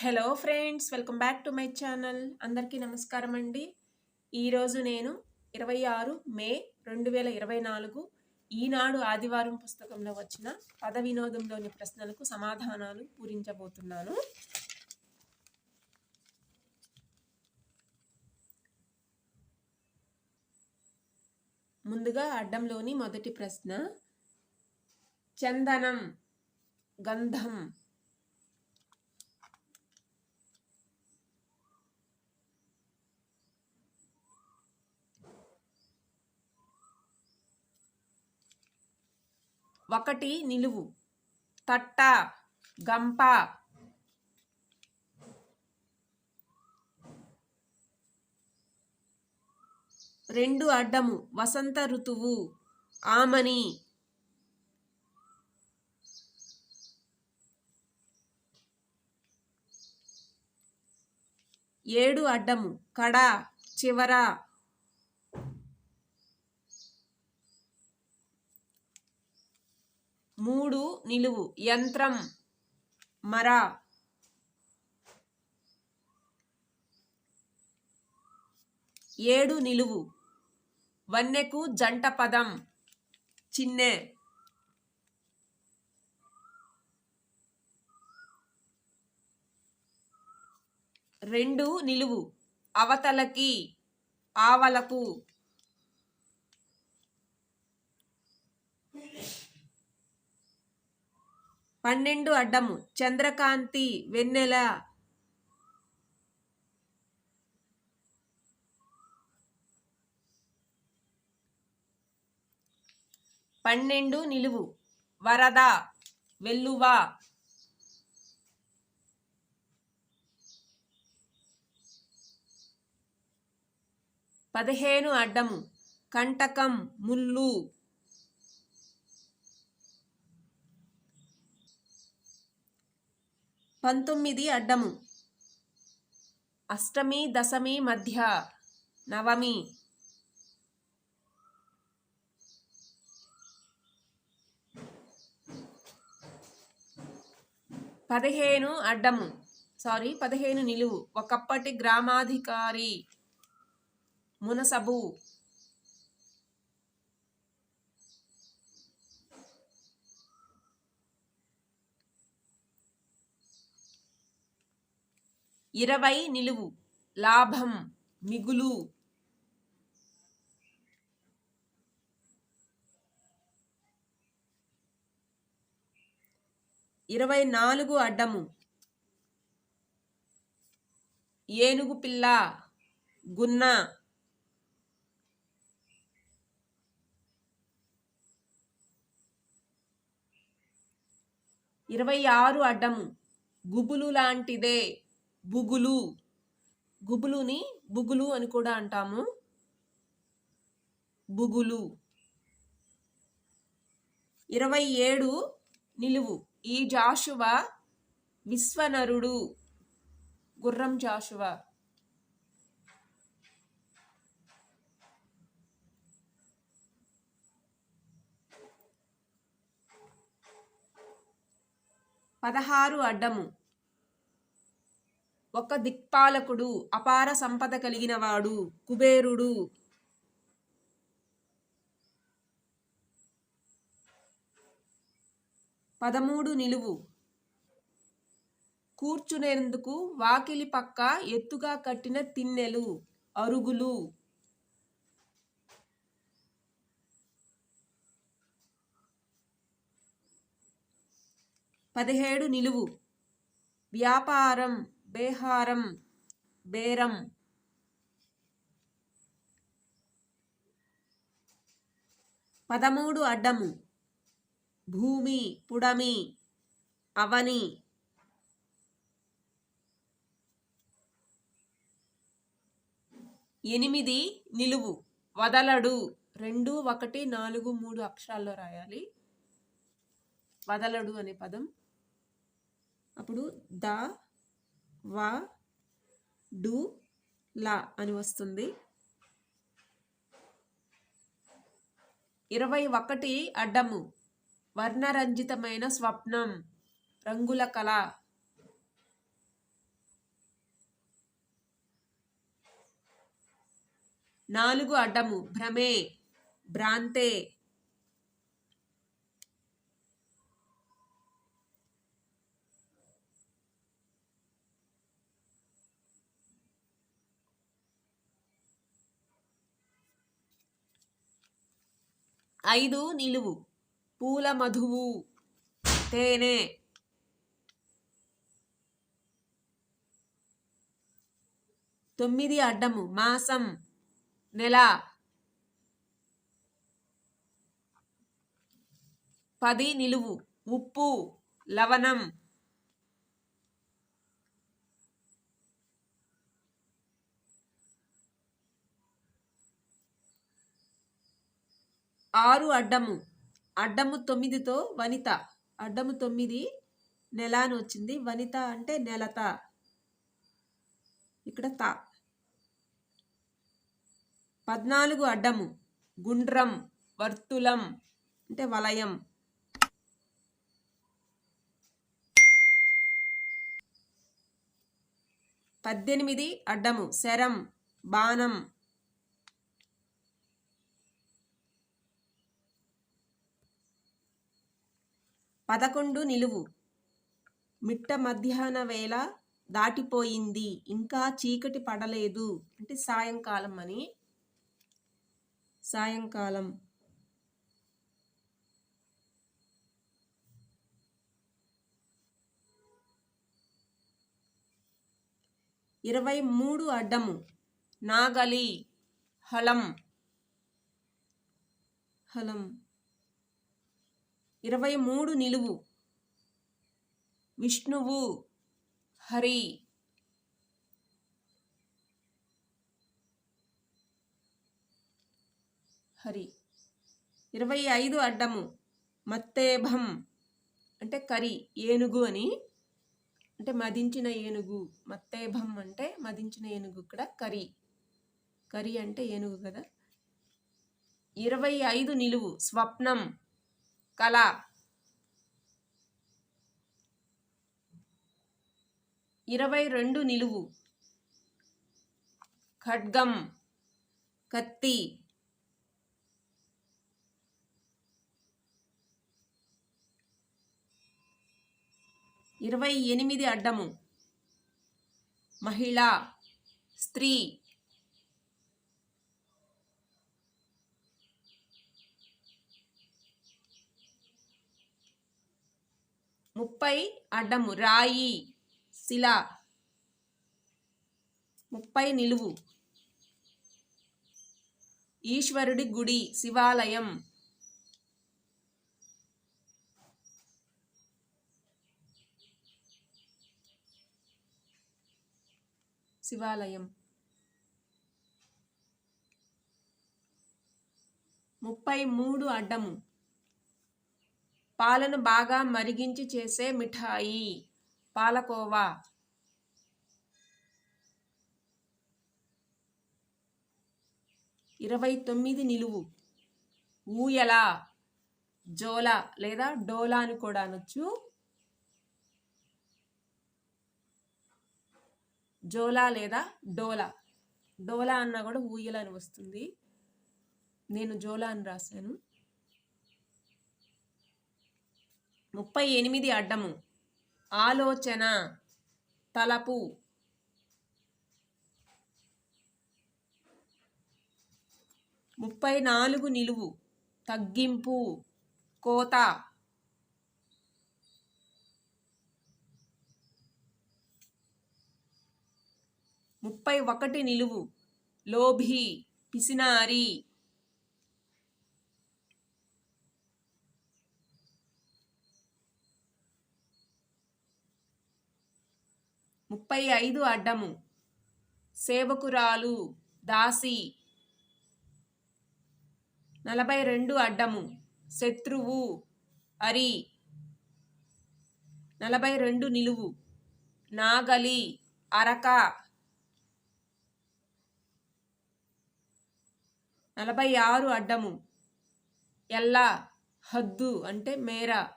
Hello friends welcome back to my channel అందరికీ నమస్కారం అండి. ఈరోజు నేను ఇరవై ఆరు మే రెండు వేల ఇరవై నాలుగు ఈనాడు ఆదివారం పుస్తకంలో వచ్చిన పద వినోదంలోని ప్రశ్నలకు సమాధానాలు పూరించబోతున్నాను. ముందుగా అడ్డంలోని మొదటి ప్రశ్న చందనం గంధం ఒకటి నిలువు. తట్ట గంప. రెండు అడ్డము. వసంత ఋతువు. ఆమని. ఏడు అడ్డము. కడ చివర. మూడు నిలువు. యంత్రం. మర. ఏడు నిలువు. వన్నెకు జంట పదం. చిన్నె. రెండు నిలువు. అవతలకి. ఆవలకు పన్నెండు అడ్డము. చంద్రకాంతి వెన్నెల పన్నెండు నిలువు. వరద వెల్లువ. పదిహేను అడ్డము. కంటకం ముళ్ళు. పంతొమ్మిది అడ్డము. అష్టమి దశమి మధ్య నవమి. పదిహేను అడ్డము. సారీ పదిహేను నిలువు. ఒకప్పటి గ్రామాధికారి మునసబు. ఇరవై నిలువు లాభం మిగులు. ఇరవై నాలుగు అడ్డము. ఏనుగు పిల్ల గున్న. ఇరవై ఆరు అడ్డము. గుబులు లాంటిదే. బుగులు. గుబులుని బుగులు అని కూడా అంటాము. బుగులు. ఇరవై ఏడు నిలువు. ఈ జాషువ విశ్వనరుడు. గుర్రం జాషువ. పదహారు అడ్డము. ఒక దిక్పాలకుడు అపార సంపద కలిగినవాడు కుబేరుడు. పదమూడు నిలువు. కూర్చునేందుకు వాకిలి పక్క ఎత్తుగా కట్టిన తిన్నెలు అరుగులు. పదిహేడు నిలువు. వ్యాపారం. బేహారం బేరం. పదమూడు అడ్డము. భూమి పుడమి అవని. ఎనిమిది నిలువు. వదలడు. రెండు ఒకటి నాలుగు మూడు అక్షరాల్లో రాయాలి. వదలడు అనే పదం. అప్పుడు ద వా డు లా అని వస్తుంది. ఇరవై ఒకటి అడ్డము వర్ణరంజితమైన స్వప్నం రంగుల కళ. నాలుగు అడ్డము భ్రమే భ్రాంతే ఐదు నిలువు. పూల మధువు. తేనె. తొమ్మిది అడ్డము. మాసం. నెల. పది నిలువు. ఉప్పు. లవణం. ఆరు అడ్డము. అడ్డము తొమ్మిదితో వనిత. అడ్డము తొమ్మిది నెల అని వచ్చింది. వనిత అంటే నెలత. ఇక్కడ త. పద్నాలుగు అడ్డము. గుండ్రం వర్తులం అంటే వలయం. పద్దెనిమిది అడ్డము. శరం బాణం పదకొండు నిలువు. మిట్ట మధ్యాహ్న వేళ దాటిపోయింది. ఇంకా చీకటి పడలేదు. అంటే సాయంకాలం అని. సాయంకాలం. ఇరవై మూడు అడ్డము. నాగలి హలం హలం ఇరవై మూడు నిలువు. విష్ణువు హరి. హరి. ఇరవై ఐదు అడ్డము. మత్తేభం. అంటే కరి ఏనుగు అని. అంటే మదించిన ఏనుగు. మత్తేభం అంటే మదించిన ఏనుగు ఇక్కడ కరి. కరి అంటే ఏనుగు కదా. ఇరవై ఐదు నిలువు. స్వప్నం. కళ. ఇరవై రెండు నిలువు. ఖడ్గం. కత్తి. ఇరవై ఎనిమిది అడ్డము. మహిళ. స్త్రీ. ముప్పై అడ్డము రాయి శిల. ముప్పై నిలువు. ఈశ్వరుడి గుడి శివాలయం. శివాలయం. ముప్పై మూడు అడ్డము. పాలను బాగా మరిగించి చేసే మిఠాయి. పాలకోవా. ఇరవై తొమ్మిది నిలువు. ఊయల. జోల లేదా డోలా అని కూడా అనొచ్చు. జోలా లేదా డోలా. డోలా అన్నా కూడా ఊయల అని వస్తుంది. నేను జోలా అని రాశాను. ముప్పై ఎనిమిది అడ్డము. ఆలోచన తలపు. ముప్పై నాలుగు నిలువు. తగ్గింపు. కోత. ముప్పై ఒకటి నిలువు. లోభి పిసినారి. ముప్పై ఐదు అడ్డము. సేవకురాలు దాసి నలభై రెండు అడ్డము. శత్రువు అరి నలభై రెండు నిలువు. నాగలి అరక నలభై ఆరు అడ్డము. ఎల్ల హద్దు అంటే మేర.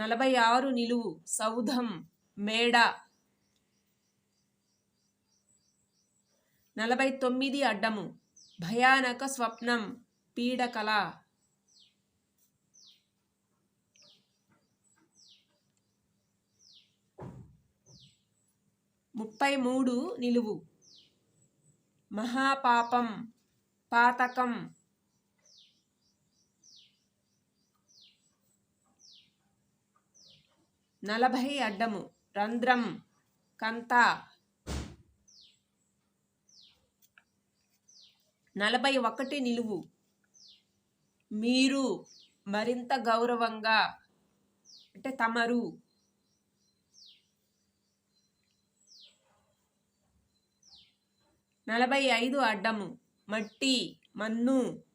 నలభై ఆరు నిలువు సౌధం మేడ. నలభై తొమ్మిది అడ్డము భయానక స్వప్నం పీడకల. ముప్పై మూడు నిలువు మహాపాపం పాతకం నలభై అడ్డము. రంధ్రం కంత. నలభై ఒకటి నిలువు. మీరు మరింత గౌరవంగా అంటే తమరు. నలభై ఐదు అడ్డము. మట్టి మన్ను.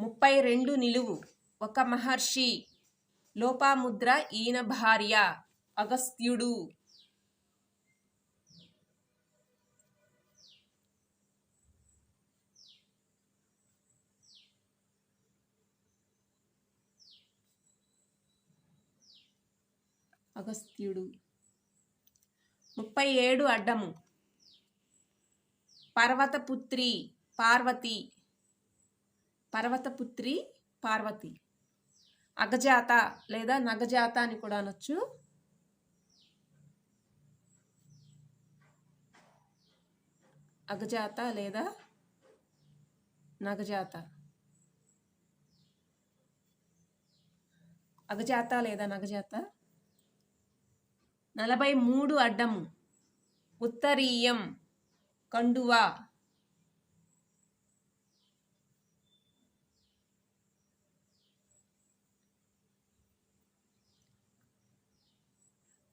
ముప్పై రెండు నిలువు. ఒక మహర్షి. లోపాముద్ర ఈయన భార్య. అగస్త్యుడు. అగస్త్యుడు. ముప్పై ఏడు అడ్డము. పర్వతపుత్రి. పార్వతి. పర్వతపుత్రి పార్వతి. అగజాత లేదా నగజాత అని కూడా అనొచ్చు. అగజాత లేదా నగజాత. అగజాత లేదా నగజాత? నలభై మూడు అడ్డము. ఉత్తరీయం. కండువా.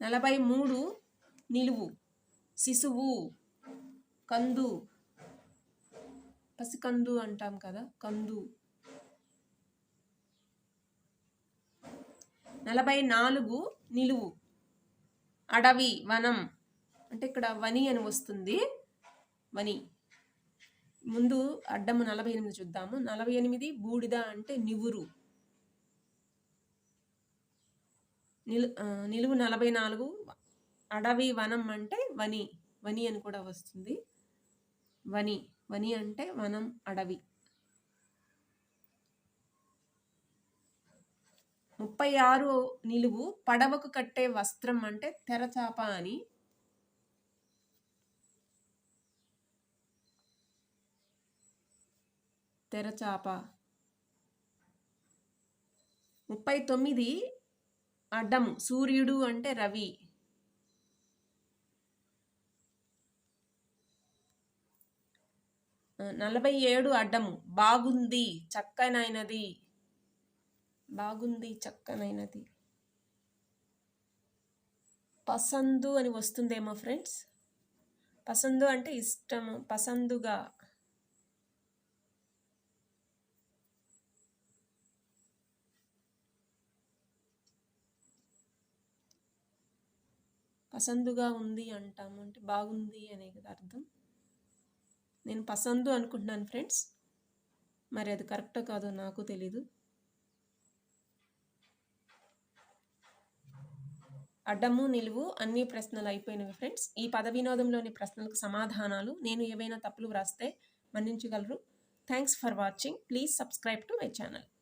నలభై మూడు నిలువు శిశువు కందు పసికందు అంటాం కదా కందు. నలభై నాలుగు నిలువు అడవి వనం. అంటే ఇక్కడ వని అని వస్తుంది. వని. ముందు అడ్డము నలభై ఎనిమిది చూద్దాము. నలభై ఎనిమిది బూడిద అంటే నివురు. నిలు నిలువు నలభై నాలుగు అడవి వనం అంటే వని వని అని కూడా వస్తుంది. వని వని అంటే వనం అడవి. ముప్పై ఆరు నిలువు పడవకు కట్టే వస్త్రం అంటే తెరచాప అని. తెరచాప. ముప్పై తొమ్మిది అడ్డము సూర్యుడు అంటే రవి. నలభై ఏడు అడ్డము బాగుంది చక్కనైనది. బాగుంది చక్కనైనది. పసందు అని వస్తుందేమో ఫ్రెండ్స్. పసందు అంటే ఇష్టము పసందుగా. పసందుగా ఉంది అంటాము. అంటే బాగుంది అనే కదా అర్థం. నేను పసందు అనుకుంటున్నాను ఫ్రెండ్స్. మరి అది కరెక్టో కాదో నాకు తెలీదు. అడ్డము నిలువు అన్ని ప్రశ్నలు అయిపోయినవి ఫ్రెండ్స్. ఈ పద వినోదంలోని ప్రశ్నలకు సమాధానాలు నేను ఏవైనా తప్పులు వ్రాస్తే మన్నించగలరు. Thanks for watching. Please subscribe to my channel.